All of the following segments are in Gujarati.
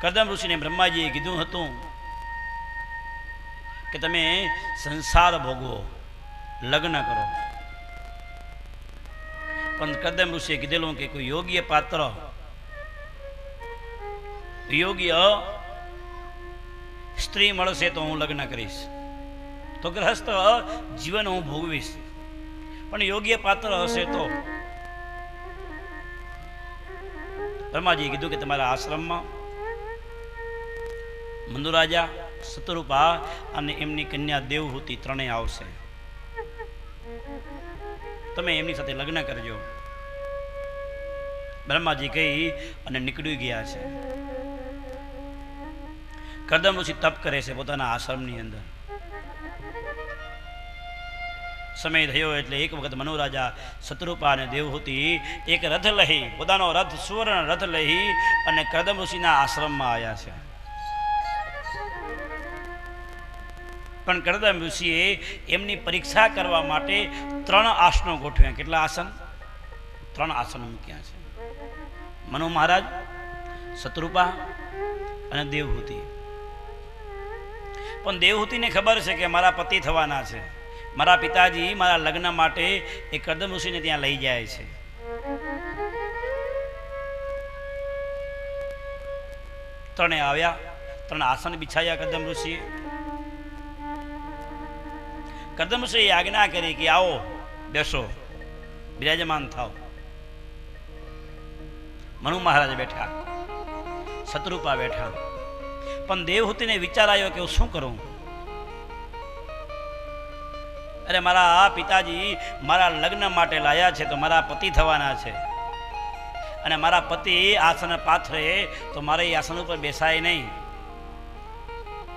કદમ ઋષિને બ્રહ્માજીએ કીધું હતું કે તમે સંસાર ભોગવો, લગ્ન કરો. પણ કદમ ઋષિએ કીધેલું કે કોઈ યોગ્ય પાત્ર, યોગ્ય સ્ત્રી મળશે તો હું લગ્ન કરીશ. તો ગ્રહસ્થ જીવન હું ભોગવીશ. પણ યોગ્ય પાત્ર હશે તો? બ્રહ્માજીએ કીધું કે તમારા આશ્રમમાં મંદુરાજા શત્રુપા અને એમની કન્યા દેવહૂતિ ત્રણેય આવશે. તમે એમની સાથે લગ્ન કરજો. બ્રહ્માજી કહી અને નીકળી ગયા છે. કરદમ ઋષિ તપ કરે છે પોતાના આશ્રમની અંદર. સમય થયો એટલે એક વખત મનોરાજા શત્રુપા અને દેવહૂતિ એક રથ લઈ પોતાનો રથ સુવર્ણ રથ લઈ અને કરદમ ઋષિના આશ્રમમાં આવ્યા છે. પણ કરદમ ઋષિએ એમની પરીક્ષા કરવા માટે ત્રણ આસનો ગોઠવ્યા. કેટલા આસન? ત્રણ આસનો મૂક્યા છે. મનો મહારાજ, શત્રુપા અને દેવહૂતિ. પણ દેવહૂતિને ખબર છે કે મારા પતિ થવાના છે. મારા પિતાજી મારા લગ્ન માટે એ કરદમ ઋષિને ત્યાં લઈ જાય છે. ત્રણે આવ્યા. ત્રણ આસન બિછાયા કદમ ઋષિએ. ઋષિએ આજ્ઞા કરી કે આવો, બેસો. બિરાજમાન થાવ મનુ મહારાજ બેઠા શત્રુપા બેઠા. પણ દેવહૂતિને વિચાર આવ્યો કે હું શું કરું? અરે મારા આ પિતાજી મારા લગ્ન માટે લાયા છે તો મારા પતિ થવાના છે. અને મારા પતિ આસન પાથરે તો મારે એ આસન ઉપર બેસાય નહીં.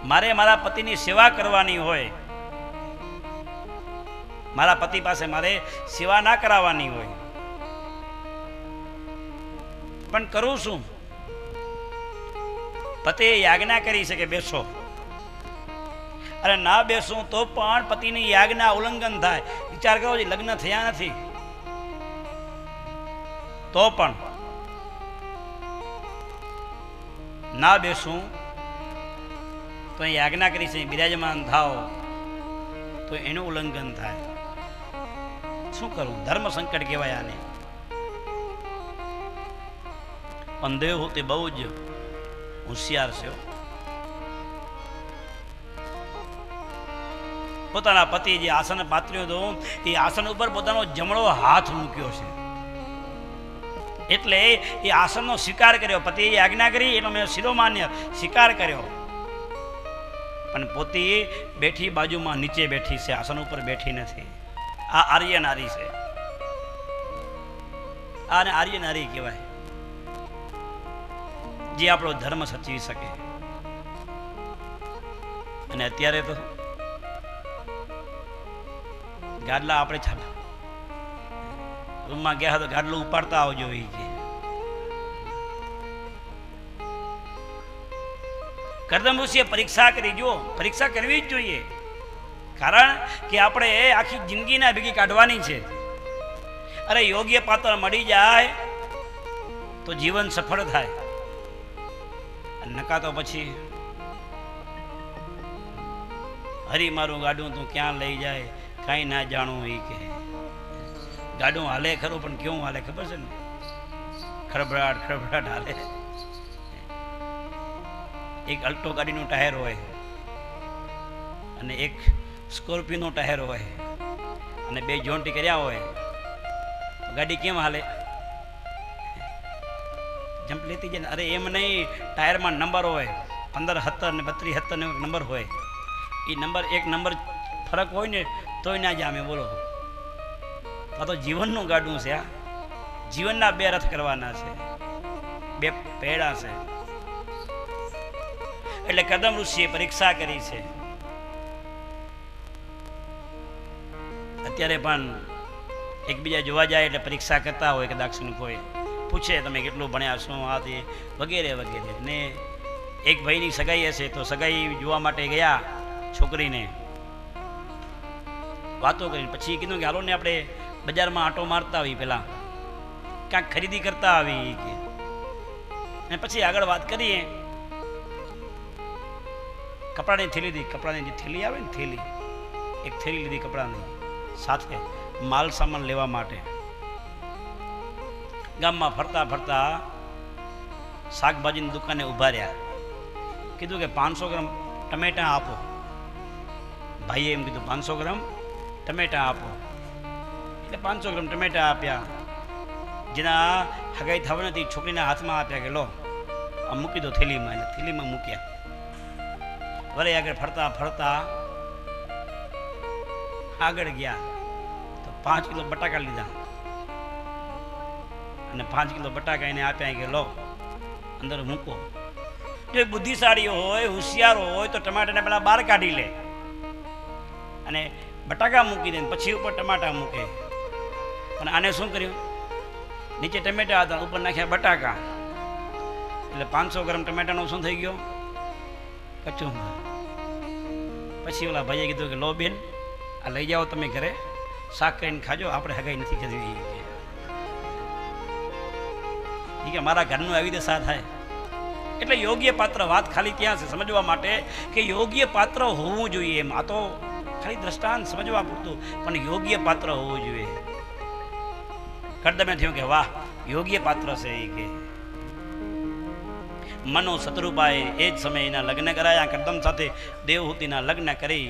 મારે મારા પતિની સેવા કરવાની હોય. મારા પતિ પાસે મારે સેવા ના કરાવવાની હોય. પણ કરું શું? પતિએ યાજ્ઞા કરી છે કે બેસો. અરે ના બેસું તો પણ પતિની યાજ્ઞા ઉલ્લંઘન થાય. વિચાર કરો લગ્ન થયા નથી. તો પણ ના બેસું. તો યાજ્ઞા કરી છે, બિરાજમાન થાવ તો એનું ઉલ્લંઘન થાય. શું કરું? ધર્મ સંકટ કહેવાય આને. પણ દેવહૂતિ બહુ જ હોશિયાર છે પોતાના પતિ જે આસન પાત્ર્યો હતો, એ આસન ઉપર પોતાનો જમણો હાથ મૂક્યો છે. એટલે એ આસનનો સ્વીકાર કર્યો. પતિએ આજ્ઞા કરી, એનો મેં શિરોમાન્ય સ્વીકાર કર્યો. પણ પોતે બેઠી બાજુમાં નીચે બેઠી છે, આસન ઉપર બેઠી નથી. આ આર્ય નારી છે. આને આર્ય નારી કહેવાય. જે આપણો ધર્મ સચવી શકે. અને અત્યારે તો ગાડલા આપણે છાપ રૂમમાં ગયા તો ગાડલું ઉપાડતા આવજો એ કે કરદમ ઋષિએ પરીક્ષા કરી જો પરીક્ષા કરવી જ જોઈએ. કારણ કે આપણે આખી જિંદગીના ભેગી કાઢવાની છે. અરે યોગ્ય પાત્ર મળી જાય તો જીવન સફળ થાય. નકા તો પછી હરી મારું ગાડું તું ક્યાં લઈ જાય, કાંઈ ના જાણું એ કે. ગાડું હાલે ખરું, પણ કેવું હાલે ખબર છે ને? ખડભડાટ ખડભડાટ હાલે. એક અલ્ટો ગાડીનું ટાયર હોય અને એક સ્કોર્પિયોનું ટાયર હોય અને બે જોન્ટી કર્યા હોય ગાડી કેમ હાલે? જમ્પ લેતી જાય અરે એમ નહીં, ટાયરમાં નંબર હોય, પંદર, સત્તર ને બત્રીસ, સત્તર ને નંબર હોય. એ નંબર, એક નંબર ફરક હોય ને, તોય ના જામે, બોલો. આ તો જીવનનું ગાડું છે, આ. જીવનના બે રથ કરવાના છે. બે પેડા છે. એટલે કદમ ઋષિએ પરીક્ષા કરી છે. અત્યારે પણ એકબીજા જોવા જાય એટલે પરીક્ષા કરતા હોય કે દાક્ષિણ કોઈ. પૂછે તમે કેટલું ભણ્યા, શું આ તે વગેરે વગેરે. ને એક ભાઈની સગાઈ હશે તો સગાઈ જોવા માટે ગયા છોકરીને. વાતો કરીને પછી કીધું કે હાલો ને આપણે બજારમાં આંટો મારતા આવી પેલા ક્યાંક ખરીદી કરતા આવી કે. અને પછી આગળ વાત કરીએ. કપડાની થેલી લીધી. કપડાની જે થેલી આવે ને થેલી, એક થેલી લીધી કપડાની. સાથે માલ સામાન લેવા માટે. ગામમાં ફરતા ફરતા શાકભાજીની દુકાને ઊભા રહ્યા. કીધું કે પાંચસો ગ્રામ ટમેટા આપો. ભાઈએ એમ કીધું, પાંચસો ગ્રામ ટમેટા આપો. એટલે પાંચસો ગ્રામ ટમેટા આપ્યા. જેના હગાઈ થવા નથી છોકરીના હાથમાં આપ્યા કે લો, આ મૂકી દો થેલીમાં. એટલે થેલીમાં મૂક્યા. વરે આગળ ફરતા ફરતા આગળ ગયા. તો પાંચ કિલો બટાકા લીધા. અને પાંચ કિલો બટાકા એને આપ્યા કે લો, અંદર મૂકો. જો બુદ્ધિશાળી હોય, હોશિયાર હોય, તો ટમાટાને પેલા બહાર કાઢી લે. અને બટાકા મૂકી દે પછી ઉપર ટમાટા મૂકે. અને આને શું કર્યું? નીચે ટમેટા હતા, ઉપર નાખ્યા બટાકા. એટલે પાંચસો ગ્રામ ટમેટાનો શું થઈ ગયો? કચુંબર. પછી ઓલા ભાઈએ કીધું કે લો બેન આ લઈ જાઓ તમે ઘરે. શાક કરીને ખાજો, આપણે હગાઈ નથી કરવી ઠીક કે મારા ઘરનું આવી રીતે સાથ થાય. એટલે યોગ્ય પાત્ર વાત ખાલી ત્યાં છે, સમજવા માટે કે યોગ્ય પાત્ર હોવું જોઈએ એમ. આ તો ખાલી દ્રષ્ટાંત સમજવા પૂરતું, પણ યોગ્ય પાત્ર હોવું જોઈએ. કરદમે થયું કે વાહ, યોગ્ય પાત્ર છે એ કે. મનો શત્રુભાઈ એ જ સમયે એના લગ્ન કરાયા કરદમ સાથે દેવહૂતિના લગ્ન કરી.